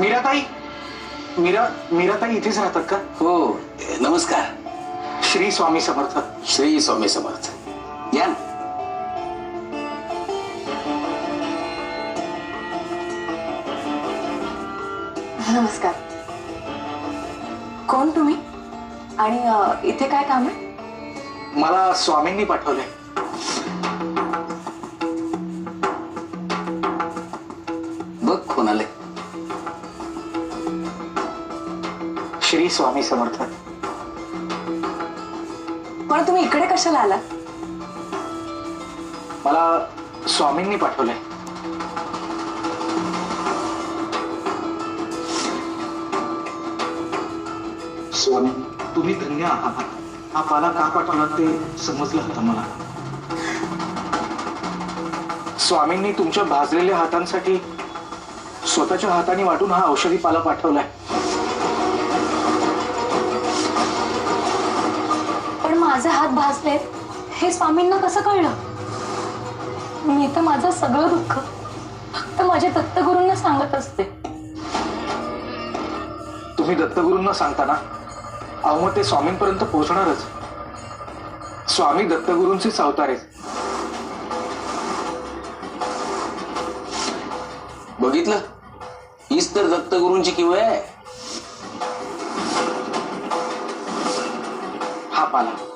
मीराताई? मीरा मीराताई इथेच राहतात का? हो नमस्कार. श्री स्वामी समर्थ. श्री स्वामी समर्थ. या ना. नमस्कार. कोण तुम्ही? आणि अ, इथे काय काम आहे? मला स्वामींनी पाठवलंय. स्वामी समर्थ. पण तुम्ही इकडे कशाला आला मला स्वामींनी पाठवलंय. स्वामी तुम्ही धन्य आहात. हा पाला का पाठवला ते समजलं होतं मला. स्वामींनी तुमच्या भाजलेल्या हातांसाठी स्वतःच्या हाताने वाटून हा औषधी पाला पाठवलाय. भाजलेत हे स्वामींना कसं कळलं? मी तर माझं सगळं दुःख फक्त माझ्या दत्तगुरूंना सांगत असते. तुम्ही दत्तगुरूंना सांगताना अहो मग ते स्वामींपर्यंत पोहोचणारच. स्वामी दत्तगुरूंचेच अवतार आहेत. बघितलं? हीच तर दत्तगुरूंची किंवा आहे. हा पाला.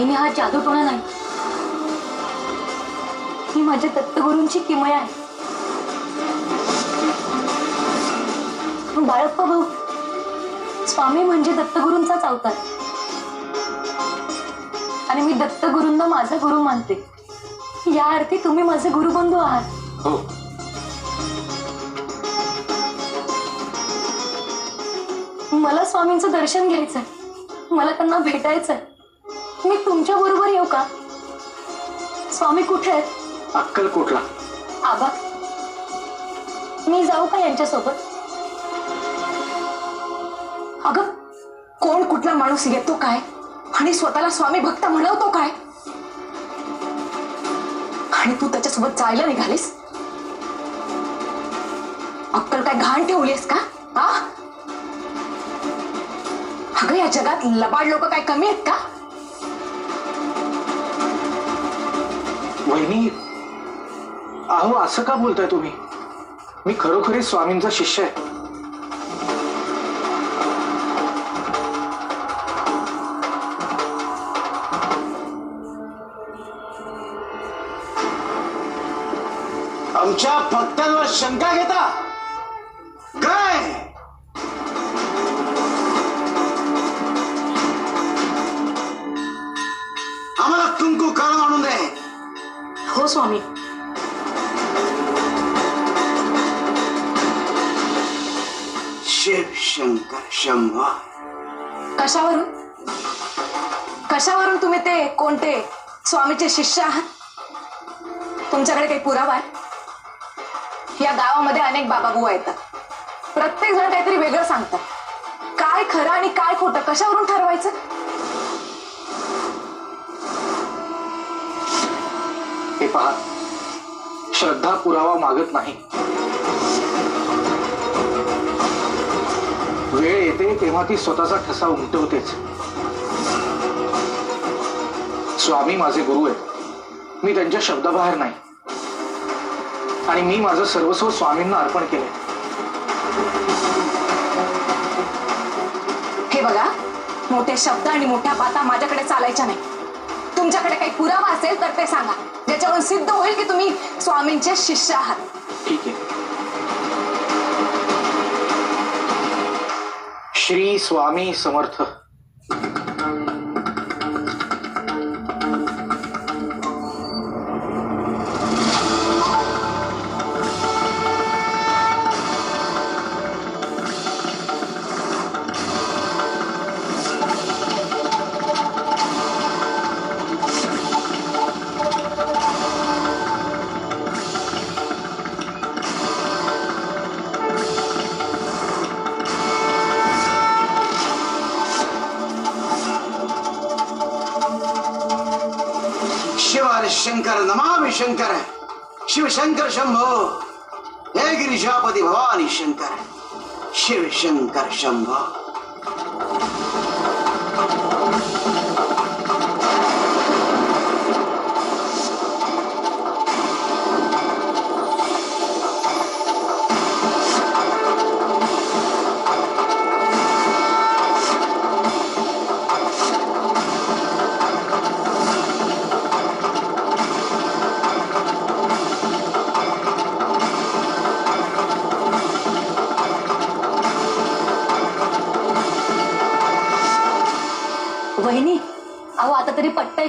वहिनी हा जादू टोणा नाही. ही माझ्या दत्तगुरूंची किमया आहे. बाळप्पा भाऊ स्वामी म्हणजे दत्तगुरूंचाच अवतार. आणि मी दत्तगुरूंना माझा गुरु मानते. या अर्थी तुम्ही माझे गुरुबंधू आहात. हो. मला स्वामींचं दर्शन घ्यायचंय. मला त्यांना भेटायचंय. मी तुमच्या बरोबर येऊ का? स्वामी कुठे आहेत? अक्कलकोटला. आबा मी जाऊ का यांच्यासोबत? अगं कोण कुठला माणूस येतो काय? आणि स्वतःला स्वामी भक्त म्हणवतो काय? आणि तू त्याच्यासोबत जायला निघालीस? अक्कल काय घाण ठेवलीस का? हा अगं या जगात लबाड लोक काय कमी आहेत का? वहिनी अहो असं का बोलताय तुम्ही? मी खरोखरीच स्वामींचा शिष्य आहे. आमच्या भक्तांवर शंका घेता? काय? आम्हाला तुमकू काळ आणून द्या स्वामी. शंकर शंभा कशावरून? कशावरून तुम्ही ते कोणते स्वामीचे शिष्य आहात? तुमच्याकडे काही पुरावा आहे? या गावामध्ये अनेक बाबाबुवा येतात. प्रत्येक जण काहीतरी वेगळं सांगतात. काय खरं आणि काय खोटं? कशावरून ठरवायचं? पहा श्रद्धा पुरावा मागत नाही. वेळ येते तेव्हा ती स्वतःचा ठसा उमटवतेच. स्वामी माझे गुरु आहेत. मी त्यांच्या शब्दाबाहेर नाही. आणि मी माझं सर्वस्व स्वामींना अर्पण केलंय हे बघा मोठे शब्द आणि मोठ्या पाता माझ्याकडे चालायच्या नाही. तुमच्याकडे काही पुरावा असेल तर ते सांगा. ज्याच्यावरून सिद्ध होईल की तुम्ही स्वामींचे शिष्य आहात. ठीक आहे. श्री स्वामी समर्थ. शंकर नमामि शिव शंकर शंभो हे गिरिजापती भवानी शंकर शिव शंकर शंभो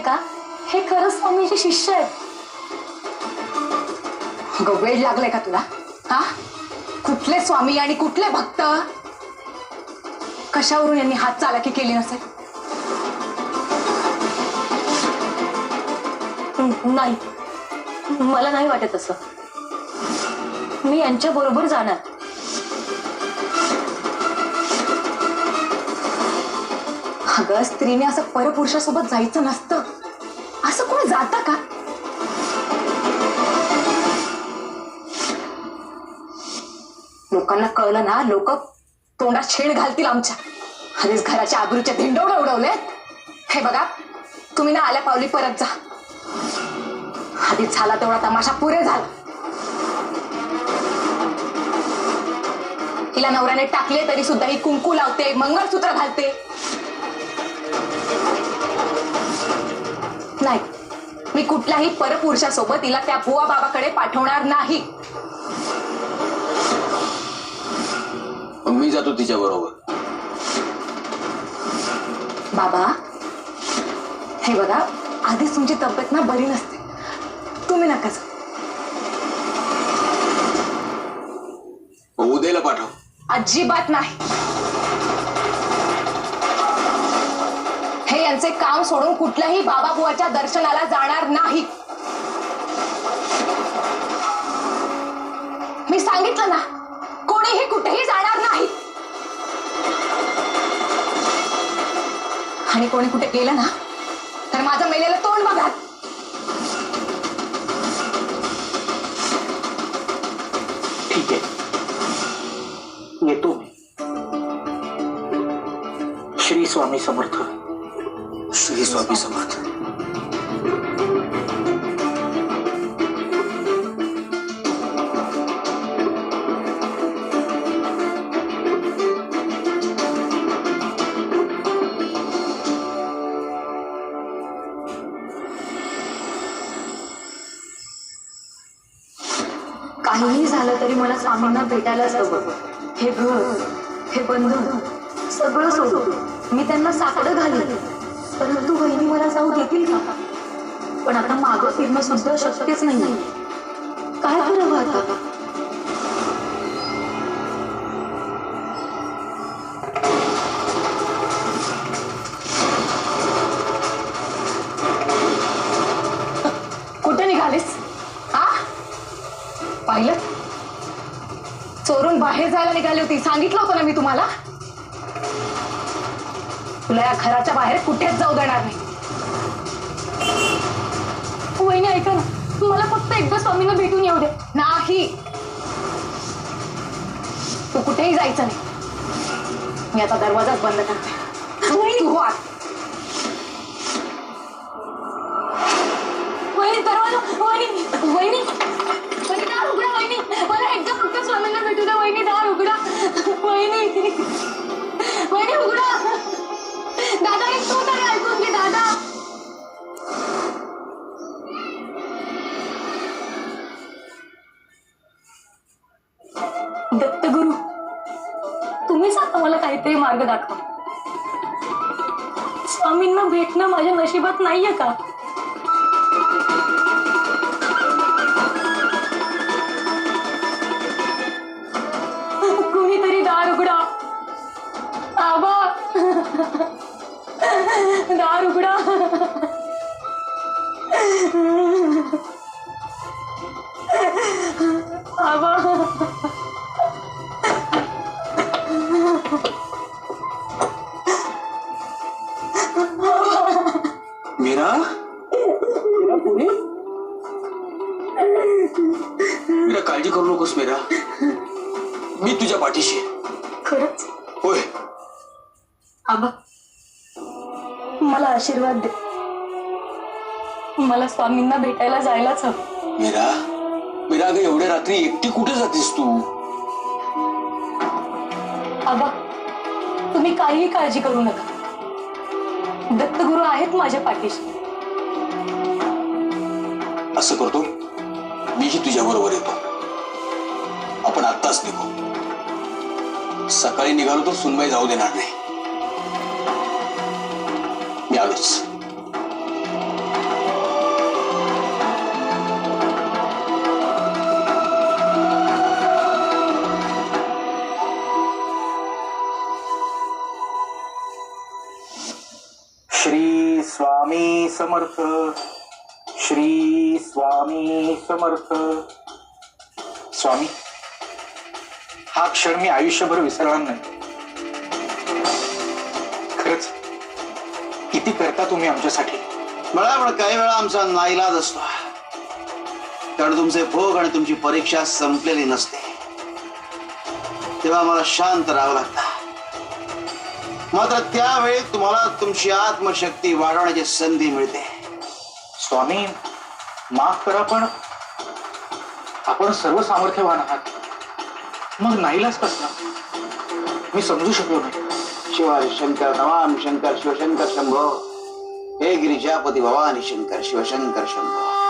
का? हे खरंच स्वामीचे शिष्य आहेत. अगं वेळ लागलाय का तुला? हा? कुठले स्वामी आणि कुठले भक्त? कशावरून यांनी हात चालाकी केली नसेल? नाही. मला नाही वाटत असं. मी यांच्या बरोबर जाणार. अगं स्त्रीने असं परपुरुषासोबत जायचं नसतं. असं कोण जात का? लोकांना कळलं ना लोक तोंडात छेड घालतील आमच्या. आधीच घराच्या आबरूचे धिंडवडे उडवले हे बघा तुम्ही ना आल्या पावली परत जा. आधीच झाला तेवढा तमाशा पुरे झाला. हिला नवऱ्याने टाकले तरी सुद्धा ही कुंकू लावते मंगळसूत्र घालते. नाही. मी कुठल्याही परपुरुषासोबत तिला त्या बुवा बाबाकडे पाठवणार नाही. मग मी जातो तिच्या बरोबर. बाबा हे बघा आधीच तुमची तब्येत ना बरी नसते. तुम्ही नका जाऊ. मग उद्याला पाठव. अजिबात नाही. हे यांचे काम सोडून कुठल्याही बाबाबुवाच्या दर्शनाला जाणार नाही. मी सांगितलं ना कोणीही कुठेही जाणार नाही. आणि कोणी कुठे गेलं ना तर माझं मेलेलं तोंड बघा. ठीक आहे. येतो मी. श्री स्वामी समर्थ. श्री स्वामी समाज काहीही झालं तरी मला स्वामींना भेटायलाच हवं हे घर हे बंधन सगळं सोडून मी त्यांना साकडं घालीन परंतु बहिणी मला जाऊ देतील का? पण आता मागं फिरणं सुद्धा शक्यच नाही काय करावं हो आता? कुठे निघालीस? हा? पाहिलं? चोरून बाहेर जायला निघाली होती. सांगितलं होतं ना मी तुम्हाला? तुला या घराच्या बाहेर कुठेच जाऊ देणार नाही. वहिनी ऐका ना. मला फक्त एकदा स्वामींना भेटून येऊ दे. नाही. तू कुठेही जायचं नाही. मी आता दरवाजाच बंद करते. तू हो माझ्या नशिबात नाहीये का? कुणीतरी दार उघडा. आबा. दार उघडा. आबा. मला स्वामींना भेटायला जायलाच हवं. मीरा मीरा अगं एवढ्या रात्री एकटी कुठे जातेस तू? आबा तुम्ही काहीही काळजी करू नका. दत्तगुरु आहेत माझ्या पाठीशी. असं करतो मीही तुझ्या बरोबर येतो. आपण आत्ताच निघू. सकाळी निघालो तर सुनबाई जाऊ देणार नाही. मी आलोच. समर्थ. श्री स्वामी समर्थ. स्वामी हा क्षण मी आयुष्यभर विसरणार नाही. खरंच किती करता तुम्ही आमच्यासाठी? मला पण काही वेळा आमचा नाईलाज असतो. कारण तुमचे भोग आणि तुमची परीक्षा संपलेली नसते. तेव्हा मला शांत राहावं लागतं. मात्र त्यावेळी तुम्हाला तुमची आत्मशक्ती वाढवण्याची संधी मिळते. स्वामी माफ करा पण आपण सर्व सामर्थ्यवान आहात. मग नाहीलाच कसला मी समजू शकलो नाही. शिवाय शंकर नवाम शंकर शिवशंकर शंभो. हे गिरिजापती भवानी शंकर शिवशंकर शंभो.